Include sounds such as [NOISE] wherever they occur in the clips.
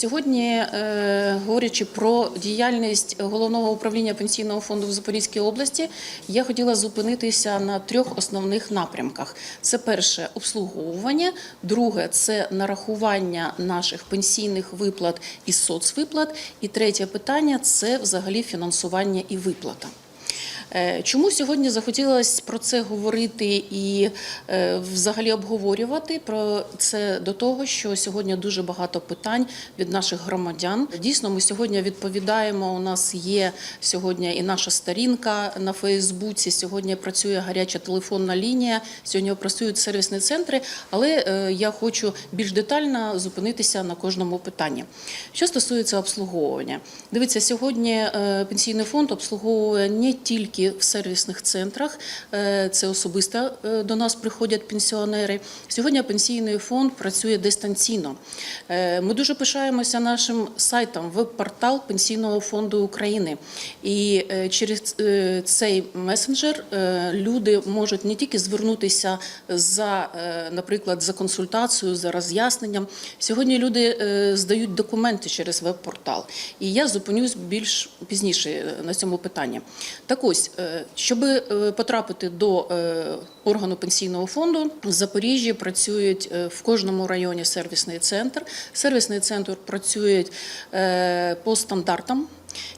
Сьогодні, е, говорячи про діяльність головного управління пенсійного фонду в Запорізькій області, я хотіла зупинитися на трьох основних напрямках: це перше обслуговування, друге це нарахування наших пенсійних виплат і соцвиплат, і третє питання це взагалі фінансування і виплата. Е, Чому сьогодні захотілося про це говорити і е, взагалі обговорювати про це до того, що сьогодні дуже багато питань від наших громадян. Дійсно, ми сьогодні відповідаємо. У нас є сьогодні і наша сторінка на Фейсбуці. Сьогодні працює гаряча телефонна лінія. Сьогодні працюють сервісні центри. Але е, я хочу більш детально зупинитися на кожному питанні. Що стосується обслуговування, дивіться, сьогодні пенсійний фонд обслуговує не тільки в сервісних центрах, е, це особисто е, до нас приходять пенсіонери. Сьогодні пенсійний фонд працює дистанційно. Е, Ми дуже пишаємося нашим сайтом веб-портал Пенсійного фонду України. І через цей месенджер люди можуть не тільки звернутися за, наприклад, за консультацією, за роз'ясненням. Сьогодні люди здають документи через веб-портал. І я зупинюсь більш пізніше на цьому питанні. Так ось, е, щоб е, потрапити до е, органу пенсійного фонду, в Запоріжжі працюють в кожному районі сервісний центр. Сервісний центр працює по стандартам.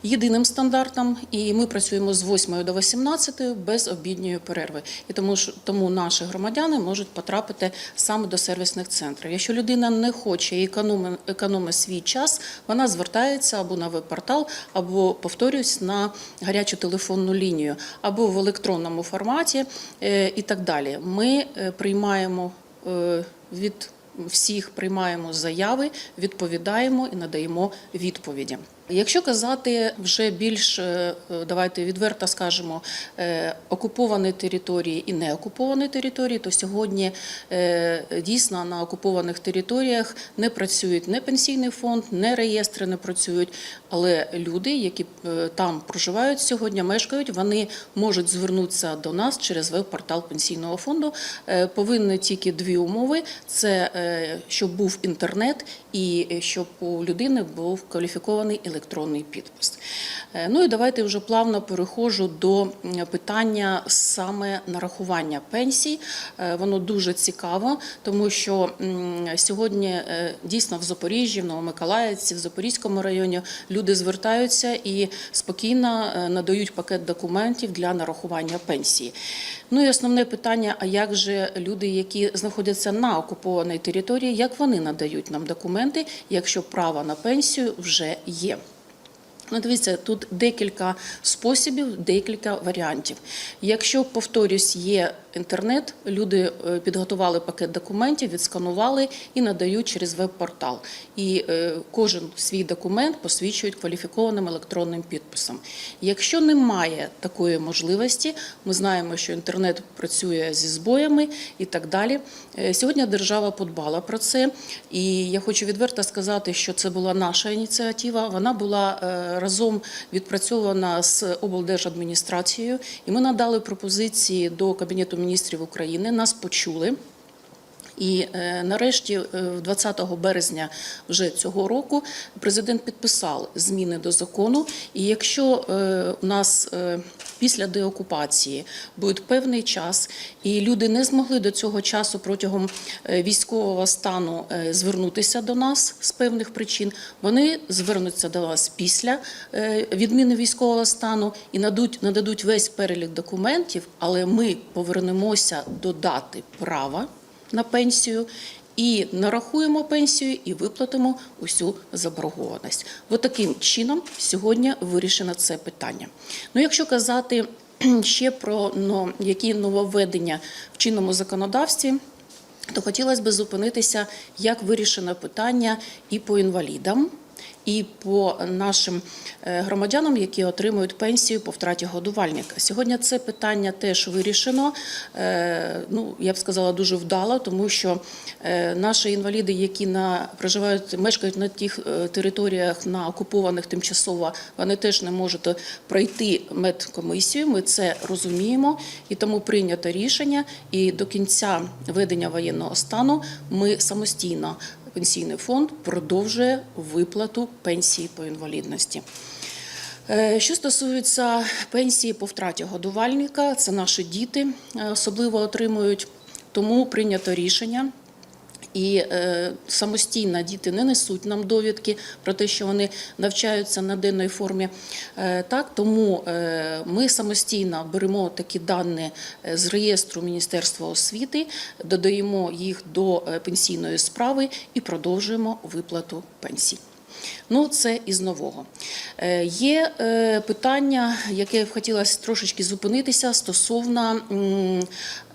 Єдиним стандартом, і ми працюємо з 8 до 18 без обідньої перерви. І тому ж тому наші громадяни можуть потрапити саме до сервісних центрів. Якщо людина не хоче і економить, економить свій час, вона звертається або на веб-портал, або повторюсь на гарячу телефонну лінію, або в електронному форматі е, і так далі. Ми е, приймаємо е, від всіх приймаємо заяви, відповідаємо і надаємо відповіді. Якщо казати вже більш е, давайте відверто скажемо е, окуповані території і не окуповані території, то сьогодні е, дійсно на окупованих територіях не працюють не пенсійний фонд, не реєстри не працюють. Але люди, які там проживають сьогодні, мешкають, вони можуть звернутися до нас через веб-портал пенсійного фонду. Повинні тільки дві умови: це щоб був інтернет і щоб у людини був кваліфікований електронний підпис. Е, Ну і давайте вже плавно переходжу до питання саме нарахування пенсій. Е, Воно дуже цікаво, тому що сьогодні е, дійсно в Запоріжжі, в Новомиколаївці, в Запорізькому районі люди звертаються і спокійно надають пакет документів для нарахування пенсії. Ну і основне питання: а як же люди, які знаходяться на окупованій території, як вони надають нам документи, якщо право на пенсію вже є? Ну, дивіться, тут декілька способів, декілька варіантів. Якщо, повторюсь, є інтернет, люди е, підготували пакет документів, відсканували і надають через веб-портал. І е, кожен свій документ посвідчують кваліфікованим електронним підписом. Якщо немає такої можливості, ми знаємо, що інтернет працює зі збоями і так далі. Е, Сьогодні держава подбала про це, і я хочу відверто сказати, що це була наша ініціатива. Вона була разом відпрацьована з облдержадміністрацією, і ми надали пропозиції до Кабінету міністрів України. Нас почули. І е, нарешті, е, 20 березня вже цього року, президент підписав зміни до закону. І якщо е, у нас е, після деокупації буде певний час, і люди не змогли до цього часу протягом е, військового стану е, звернутися до нас з певних причин, вони звернуться до нас після е, відміни військового стану і надуть, нададуть весь перелік документів, але ми повернемося до дати права на пенсію. І нарахуємо пенсію і виплатимо усю заборгованість. От таким чином сьогодні вирішено це питання. Ну, якщо казати [CLEARS THROAT] ще про ну, які нововведення в чинному законодавстві, то хотілося б зупинитися, як вирішено питання і по інвалідам. І по нашим е, громадянам, які отримують пенсію по втраті годувальника. Сьогодні це питання теж вирішено. е, Ну я б сказала, дуже вдало, тому що е, наші інваліди, які на проживають, мешкають на тих територіях на окупованих тимчасово, вони теж не можуть пройти медкомісію. Ми це розуміємо, і тому прийнято рішення. І до кінця ведення воєнного стану ми самостійно пенсійний фонд продовжує виплату пенсії по інвалідності. Е, Що стосується пенсії по втраті годувальника, це наші діти е, особливо отримують, тому прийнято рішення. І е, самостійно діти не несуть нам довідки про те, що вони навчаються на денної формі. Е, так, тому е, ми самостійно беремо такі дані з реєстру Міністерства освіти, додаємо їх до пенсійної справи і продовжуємо виплату пенсій. Ну, це із нового. Е, Є е, питання, яке б хотілося трошечки зупинитися стосовно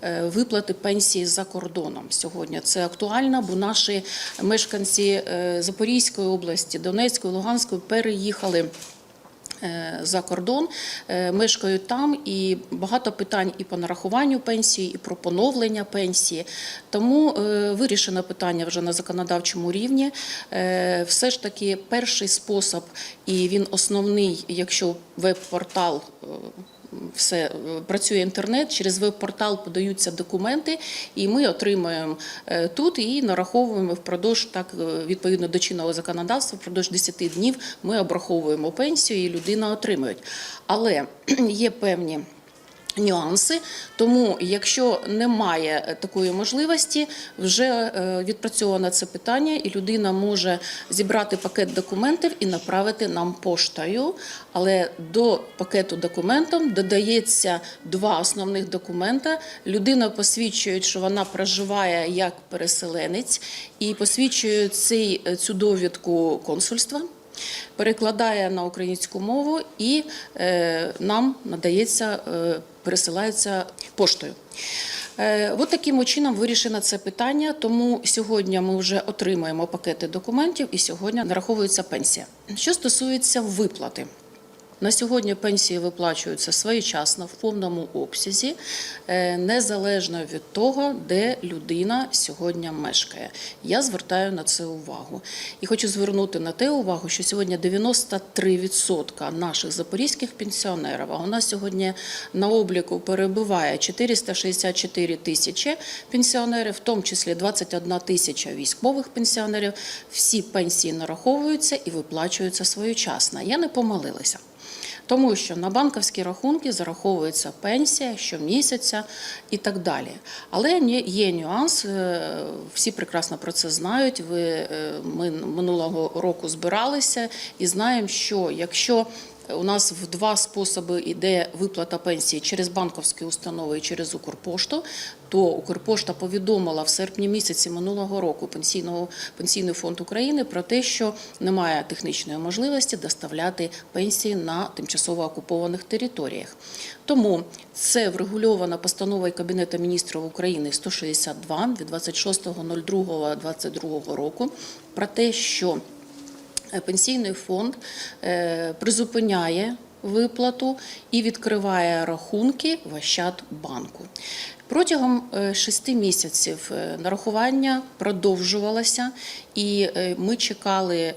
е, виплати пенсії за кордоном. Сьогодні це актуально, бо наші мешканці Запорізької області, Донецької, Луганської переїхали. Е, За кордон е, мешкають там, і багато питань і по нарахуванню пенсії, і про поновлення пенсії. Тому е, вирішено питання вже на законодавчому рівні. Все ж таки, перший спосіб, і він основний, якщо веб-портал. Все е, працює інтернет, через веб-портал подаються документи, і ми отримуємо е, тут і нараховуємо впродовж так е, відповідно до чинного законодавства. Впродовж 10 днів ми обраховуємо пенсію, і людина отримує. Але [CLEARS THROAT] є певні. Нюанси, тому якщо немає е, такої можливості, вже е, відпрацьовано це питання, і людина може зібрати пакет документів і направити нам поштою. Але до пакету документів додається два основних документа. Людина посвідчує, що вона проживає як переселенець, і посвідчує цей, цю довідку консульства перекладає на українську мову і е, нам надається, е, пересилається поштою. Е, От таким чином вирішено це питання, тому сьогодні ми вже отримаємо пакети документів і сьогодні нараховується пенсія. Що стосується виплати. На сьогодні пенсії виплачуються своєчасно в повному обсязі, е, незалежно від того, де людина сьогодні мешкає. Я звертаю на це увагу. І хочу звернути на те увагу, що сьогодні 93% наших запорізьких пенсіонерів, а у нас сьогодні на обліку перебуває 464 тисячі пенсіонерів, в тому числі 21 тисяча військових пенсіонерів. Всі пенсії нараховуються і виплачуються своєчасно. Я не помилилася. Тому що на банківські рахунки зараховується пенсія щомісяця і так далі. Але є нюанс, е, всі прекрасно про це знають. Ви е, ми минулого року збиралися і знаємо, що якщо у нас в два способи йде виплата пенсії через банківські установи і через Укрпошту, то Укрпошта повідомила в серпні місяці минулого року пенсійного пенсійний фонд України про те, що немає технічної можливості доставляти пенсії на тимчасово окупованих територіях. Тому це врегульовано постановою Кабінету міністрів України 162 від 26.02.22 року про те, що Пенсійний фонд е, призупиняє виплату і відкриває рахунки в Ощадбанку. Протягом е, шести місяців е, нарахування продовжувалося, і е, ми чекали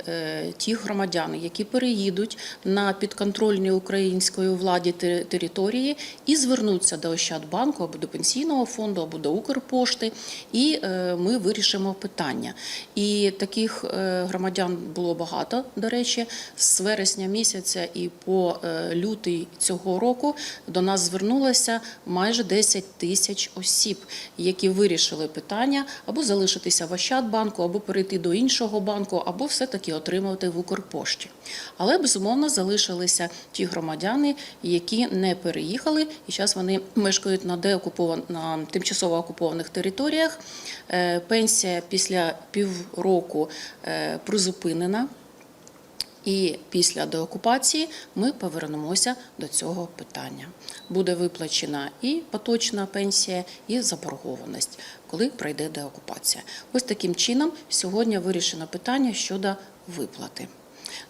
тих громадян, які переїдуть на підконтрольні української владі території і звернуться до Ощадбанку або до пенсійного фонду, або до Укрпошти, і ми вирішимо питання. І таких громадян було багато, до речі, з вересня місяця і по лютий цього року до нас звернулося майже 10 тисяч осіб, які вирішили питання або залишитися в Ощадбанку, або перейти до іншого банку, або все-таки отримувати в Укрпошті. Але безумовно залишилися ті громадяни, які не переїхали, і зараз вони мешкають на деокупован... на тимчасово окупованих територіях. Е, Пенсія після півроку е, призупинена. І після деокупації ми повернемося до цього питання. Буде виплачена і поточна пенсія, і заборгованість, коли пройде деокупація. Ось таким чином сьогодні вирішено питання щодо виплати.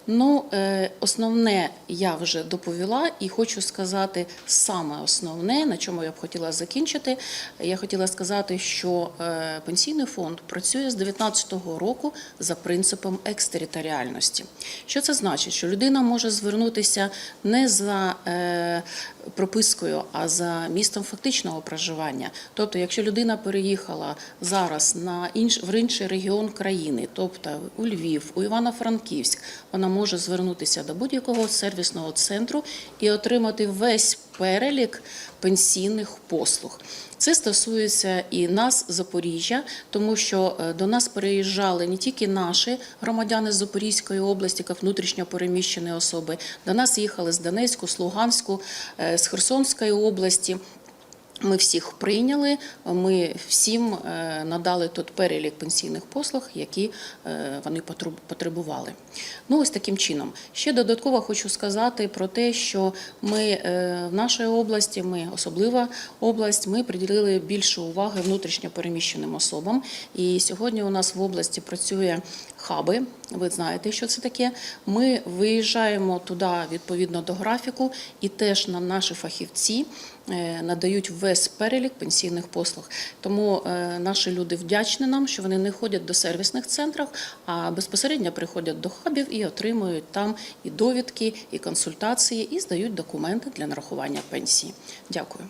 Ну, е, основне я вже доповіла і хочу сказати саме основне, на чому я б хотіла закінчити. Я хотіла сказати, що е, пенсійний фонд працює з 2019 року за принципом екстериторіальності. Що це значить? Що людина може звернутися не за е, пропискою, а за містом фактичного проживання. Тобто, якщо людина переїхала зараз на інш, в інший регіон країни, тобто у Львів, у Івано-Франківськ, вона може звернутися до будь-якого сервісного центру і отримати весь перелік пенсійних послуг. Це стосується і нас, Запоріжжя, тому що е, до нас переїжджали не тільки наші громадяни з Запорізької області, як внутрішньо переміщені особи. До нас їхали з Донецьку, з Луганську, е, з Херсонської області. Ми всіх прийняли. Ми всім е, надали тут перелік пенсійних послуг, які е, вони потребували. Ну ось таким чином. Ще додатково хочу сказати про те, що ми е, в нашій області, ми особлива область, ми приділили більше уваги внутрішньо переміщеним особам. І сьогодні у нас в області працює хаби. Ви знаєте, що це таке. Ми виїжджаємо туди відповідно до графіку, і теж нам наші фахівці надають весь перелік пенсійних послуг. Тому е, наші люди вдячні нам, що вони не ходять до сервісних центрів, а безпосередньо приходять до хабів і отримують там і довідки, і консультації, і здають документи для нарахування пенсії. Дякую.